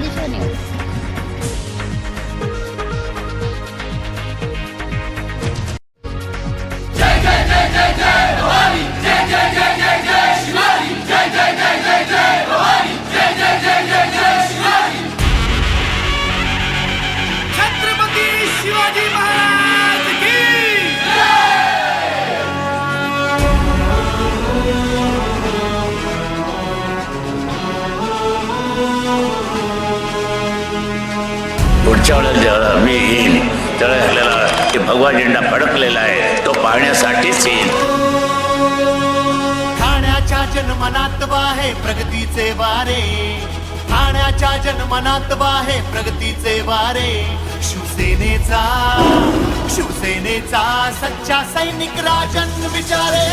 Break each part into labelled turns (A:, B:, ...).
A: 真真真真真，我真真。पुढच्या वेळेला जेव्हा मी येईन त्यावेळेला आपल्याला की भगवा झेंडा फडकलेला आहे तो पाहण्यासाठीच येईन
B: ठाण्याच्या जनमनात वाहे प्रगतीचे वारे. ठाण्याच्या जनमनात वाहे प्रगतीचे वारे. शिवसेनेचा शिवसेनेचा सच्चा सैनिक राजन विचारे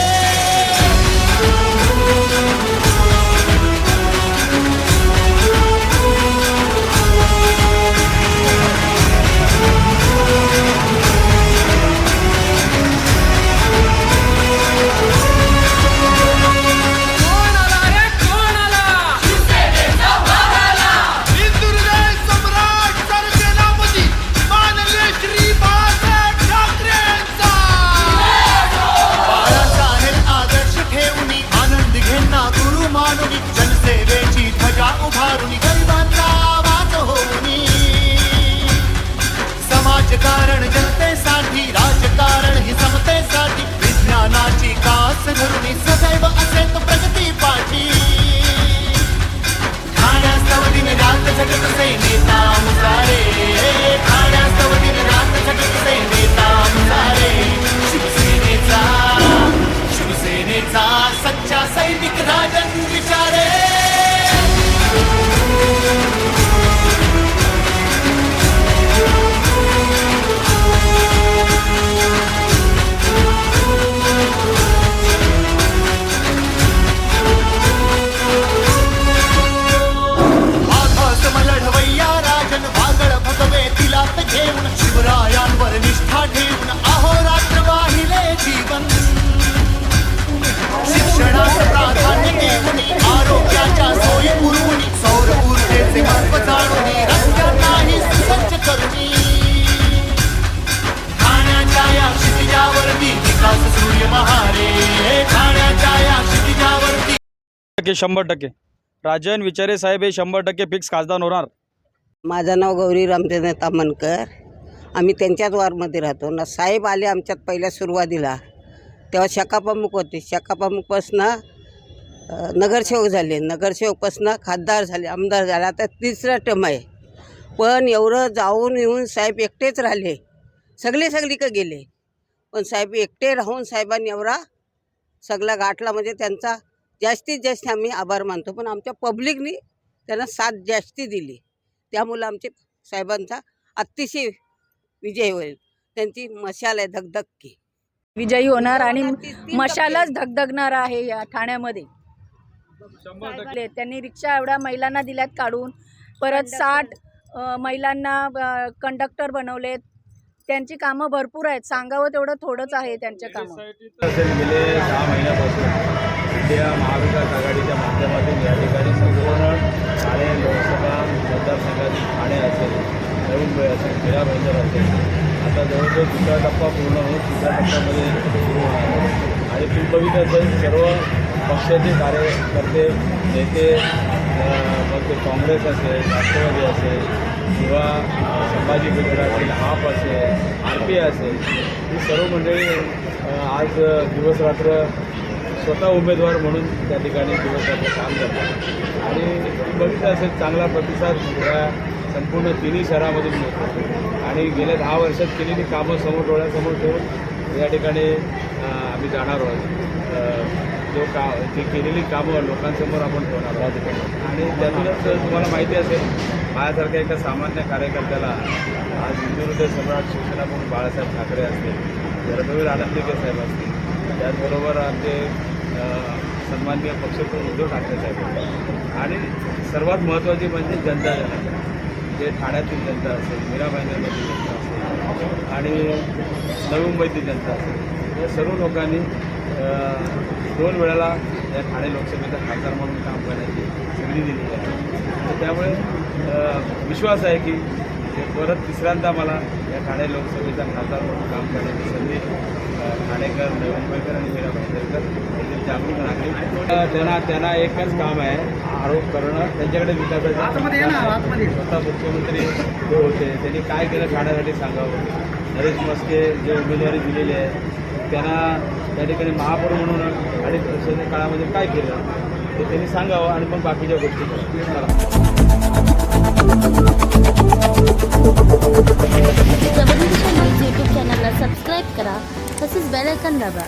C: टक्के शंभर टक्के. राजन विचारे साहेब हे शंभर टक्के फिक्स खासदार होणार.
D: माझं नाव गौरी रामचंद्र तामणकर आम्ही त्यांच्याच वारमध्ये राहतो. ना साहेब आले आमच्यात पहिल्या सुरुवातीला. तेव्हा शकाप्रमुख होते. शकाप्रमुखपासनं नगरसेवक झाले. नगरसेवकपासनं खासदार झाले आमदार झाले. आता तिसरा टर्म आहे. पण एवढं जाऊन येऊन साहेब एकटेच राहिले. सगळे सगळी का गेले. पण साहेब एकटे राहून साहेबांनी एवढा सगळा गाठला. म्हणजे त्यांचा जास्तीत जास्त आम्ही आभार मानतो. पण आमच्या पब्लिकनी त्यांना साथ जास्ती दिली. त्यामुळं आमचे साहेबांचा अतिशय विजय होईल. त्यांची मशाल आहे धगधगकी.
E: विजयी होणार आणि मशालच धगधगणार आहे या ठाण्यामध्ये. त्यांनी रिक्षा एवढ्या महिलांना दिल्यात काढून. परत साठ महिलांना कंडक्टर बनवलेत. त्यांची कामं भरपूर आहेत. सांगावं तेवढं थोडंच आहे त्यांच्या कामं.
F: गेले दहा महिन्यापासून. इंडिया महाविकास आघाडीच्या माध्यमातून या ठिकाणी संपूर्ण ठाणे लोकसभा मतदारसंघातील ठाणे असेल नवी मुंबई असेल मीरा भाईंदर असेल. आता जवळजवळ दुसरा टप्पा पूर्ण होऊन तिसऱ्या टप्प्यामध्ये सुरू होणार आहे. आणि असेल सर्व पक्षाचे कार्यकर्ते नेते मग ते काँग्रेस असेल राष्ट्रवादी असेल किंवा संभाजी गुजरातील हाफ असेल आर पी आय असेल ही सर्व मंडळी आज दिवस रात्र स्वतः उमेदवार म्हणून त्या ठिकाणी दिवस रात्र काम करतात. आणि बघितलं असेल चांगला प्रतिसाद या संपूर्ण तिन्ही शहरामधून मिळतो. आणि गेल्या दहा वर्षात केलेली कामं समोर डोळ्यासमोर ठेवून या ठिकाणी आम्ही जाणार आहोत. जो का ती केलेली कामं लोकांसमोर आपण ठेवणार आहोत. आणि त्यातूनच तुम्हाला माहिती असेल माझ्यासारख्या एका सामान्य कार्यकर्त्याला आज हिंदुहृदय सम्राट शिवसेना म्हणून बाळासाहेब ठाकरे असतील धर्मवीर आनंदीके साहेब असतील त्याचबरोबर आमचे सन्माननीय पक्षप्रमुख उद्धव ठाकरे साहेब आणि सर्वात महत्त्वाची म्हणजे जनता जनार्दन जे ठाण्यातील जनता असेल मीरा जनता असेल आणि नवी मुंबईतील जनता असेल. या सर्व लोकांनी दोन वेळाला या ठाणे लोकसभेचा खासदार म्हणून काम करण्याची संधी दिली आहे. त्यामुळे विश्वास आहे की परत तिसऱ्यांदा मला या ठाणे लोकसभेचा खासदार म्हणून काम करण्याची संधी ठाणेकर नवी मुंबईकर आणि मीरा भाईंदरकर येथील जागरूक नागरिक त्यांना त्यांना एकच काम आहे आरोप करणं. त्यांच्याकडे विकासाचे स्वतः मुख्यमंत्री जे होते त्यांनी काय केलं ठाण्यासाठी सांगावं? नरेश मस्के जे उमेदवारी दिलेली आहे त्यांना त्या ठिकाणी महापौर म्हणून आणि वर्षाच्या काळामध्ये काय केलं ते त्यांनी सांगावं आणि मग बाकीच्या गोष्टी करा.
G: चॅनलला सबस्क्राईब करा तसेच बेलायकन दाबा.